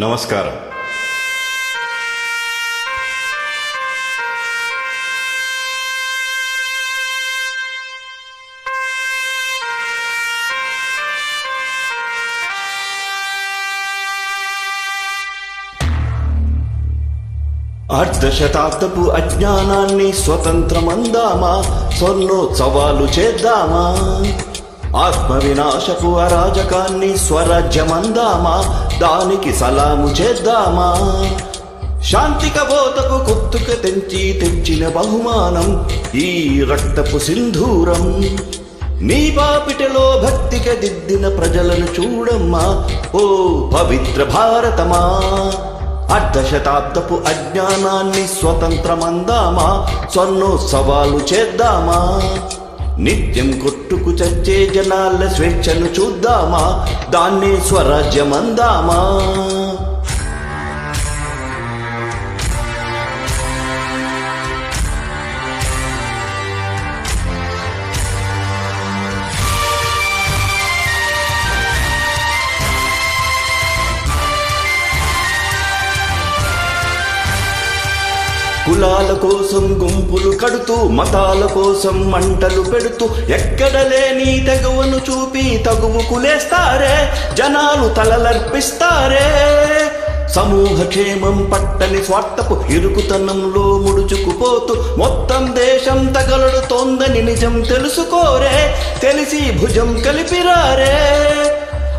నమస్కారం. అర్ధశతాబ్దపు అజ్ఞానాన్ని స్వతంత్రమందామా? స్వర్ణోత్సవాలు చేద్దామా? ఆత్మ వినాశపు అరాజకాన్ని స్వరాజ్యమందామా? దానికి సలాము చేద్దామా? శాంతిక బోతకు కుత్తుక తెంచి తెచ్చిన బహుమానం ఈ రక్తపు సింధూరం. నీ పాపిటలో భక్తిక దిద్దిన ప్రజలను చూడమ్మా ఓ పవిత్ర భారతమా. అర్ధశతాబ్దపు అజ్ఞానాన్ని స్వతంత్రమందామా స్వర్ణోత్సవాలు చేద్దామా? నిత్యం కొట్టుకు చచ్చే జనాల స్వేచ్ఛను చూద్దామా? దాన్ని స్వరాజ్యమందామా? కులాల కోసం గుంపులు కడుతూ మతాల కోసం మంటలు పెడుతూ ఎక్కడ లేని తెగువను చూపి తగువు కులేస్తారే జనాలు తలలర్పిస్తారే. సమూహ క్షేమం పట్టని స్వార్థపు ఇరుకుతనంలో ముడుచుకుపోతూ మొత్తం దేశం తగలడుతోందని నిజం తెలుసుకోరే తెలిసి భుజం కలిపిరారే.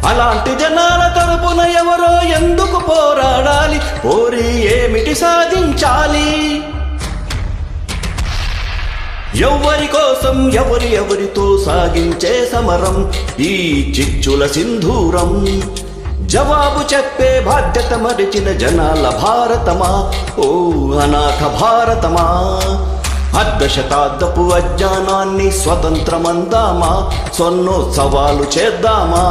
అలాంటి జనాల తరపున ఓరి ఏమిటి సాధించాలి? ఎవరి కోసం ఎవరి ఎవరితో సాగించే సమరం ఈ చిచ్చుల సింధూరం. జవాబు చెప్పే బాధ్యత మరిచిన జనాల భారతమా? ఓ అనాథ భారతమా? అర్ధ శతాబ్దపు అజ్ఞానాన్ని స్వతంత్రమందామా? స్వర్ణోత్సవాలు చేద్దామా?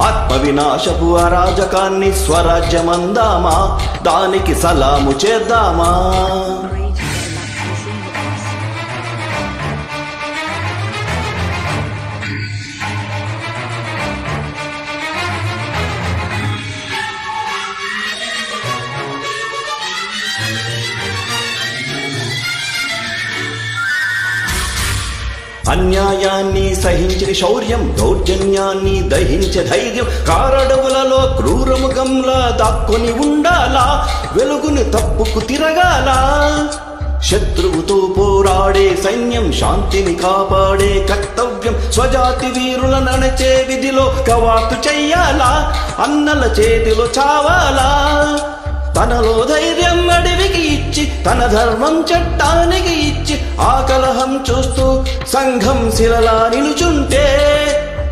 ఆత్మ వినాశపు అరాజకాన్ని స్వరాజ్యమందామా? దానికి సలాము చేద్దామా? అన్యాయాన్ని సహించిన శౌర్యం దౌర్జన్యాన్ని దహించే ధైర్యం. కారడవులలో క్రూరముఖంలా దాక్కుని ఉండాలా? వెలుగుని తప్పుకు తిరగాల? శత్రువుతో పోరాడే సైన్యం శాంతిని కాపాడే కర్తవ్యం. స్వజాతి వీరుల నడచే విధిలో కవాతు చెయ్యాలా? అన్నల చేతిలో చావాలా? తనలో ధైర్యం అడవికి ఇచ్చి తన ధర్మం చట్టానికి ఇచ్చి ఆ కలహం చూస్తూ సంఘం శిలలా నిలుచుంటే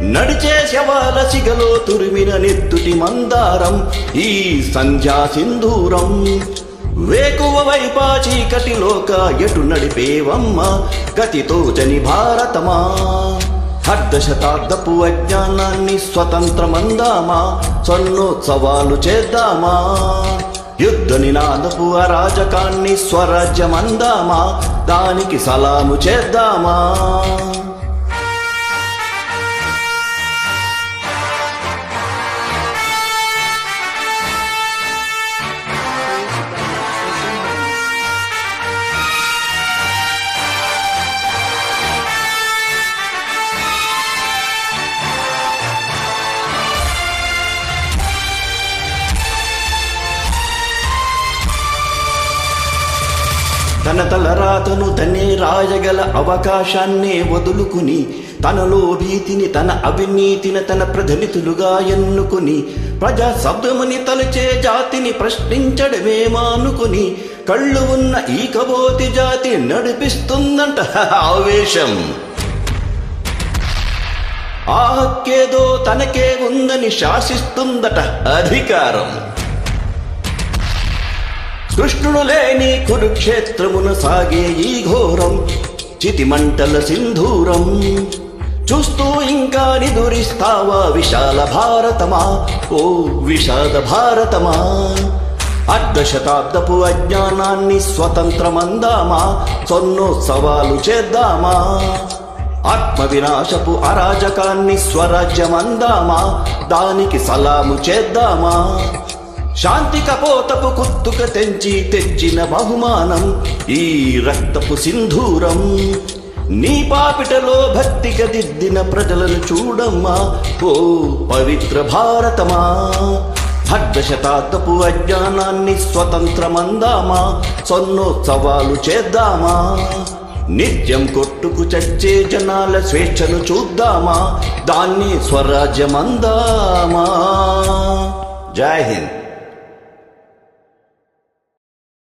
నడిచే శవాల సిగలో తురిమిన నెత్తుటి మందారం ఈ సంధ్యా సింధూరం. వేకువ వైపా చీకటి లోక ఎటు నడిపేవమ్మ గతితో జని భారతమా. అర్ధశతాబ్దపు అజ్ఞానాన్ని స్వతంత్రమందామా సన్నోత్సవాలు చేద్దామా. యుద్ధ నినాదపు అరాజకాన్ని స్వరాజ్యమందామా? దానికి సలాము చేద్దామా? తన తలరాతను తనే రాయగల అవకాశాన్నే వదులుకుని తనలో భీతిని తన అవినీతిని తన ప్రజలితులుగా ఎన్నుకుని ప్రజా శబ్దముని తలచే జాతిని ప్రశ్నించడమే మానుకుని కళ్ళు ఉన్న ఈ కబోతి జాతి నడిపిస్తుందంట ఆవేశం. ఆ హక్కేదో తనకే ఉందని శాసిస్తుందట అధికారం. కృష్ణుడు లేని కురుక్షేత్రమున సాగే ఈ ఘోరం చితిమంటల సింధూరం. చూస్తూ ఇంకా నిదురిస్తావా విశాల భారతమా? ఓ విషాద భారతమా? అర్ధ శతాబ్దపు అజ్ఞానాన్ని స్వతంత్రమందామా? స్వర్ణోత్సవాలు చేద్దామా? ఆత్మ వినాశపు అరాజకాన్ని స్వరాజ్యమందామా? దానికి సలాము చేద్దామా? శాంతి కపోతపు కుత్తుక తెంచి తెచ్చిన బహుమానం ఈ రక్తపు సింధూరం. నీ పాపిటలో భక్తిక దిద్దిన ప్రజలను చూడమ్మా ఓ పవిత్ర భారతమా. అర్ధశతాబ్దపు అజ్ఞానాన్ని స్వతంత్రమందామా సొన్నోత్సవాలు చేద్దామా. నిత్యం కొట్టుకు చచ్చే జనాల స్వేచ్ఛను చూద్దామా దాన్ని స్వరాజ్యమందామా. జై హింద్.